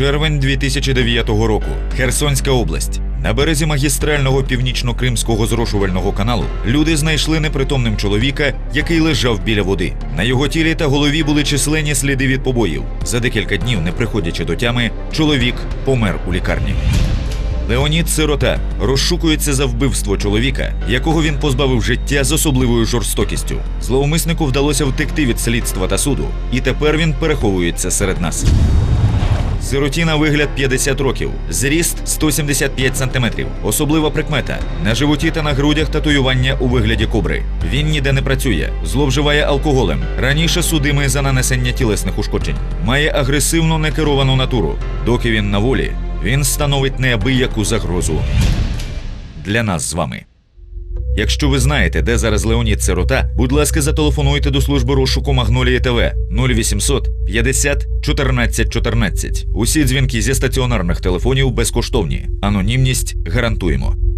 Червень 2009 року. Херсонська область. На березі магістрального північно-кримського зрошувального каналу люди знайшли непритомним чоловіка, який лежав біля води. На його тілі та голові були численні сліди від побоїв. За декілька днів, не приходячи до тями, чоловік помер у лікарні. Леонід Сирота розшукується за вбивство чоловіка, якого він позбавив життя з особливою жорстокістю. Зловмиснику вдалося втекти від слідства та суду, і тепер він переховується серед нас. Сироті на вигляд 50 років, зріст 175 сантиметрів. Особлива прикмета на животі та на грудях татуювання у вигляді кобри. Він ніде не працює, зловживає алкоголем. Раніше судимий за нанесення тілесних ушкоджень. Має агресивно некеровану натуру. Доки він на волі, він становить неабияку загрозу для нас з вами. Якщо ви знаєте, де зараз Леонід Сирота, будь ласка, зателефонуйте до служби розшуку Магнолії ТВ 0800 50 14 14. Усі дзвінки зі стаціонарних телефонів безкоштовні. Анонімність гарантуємо.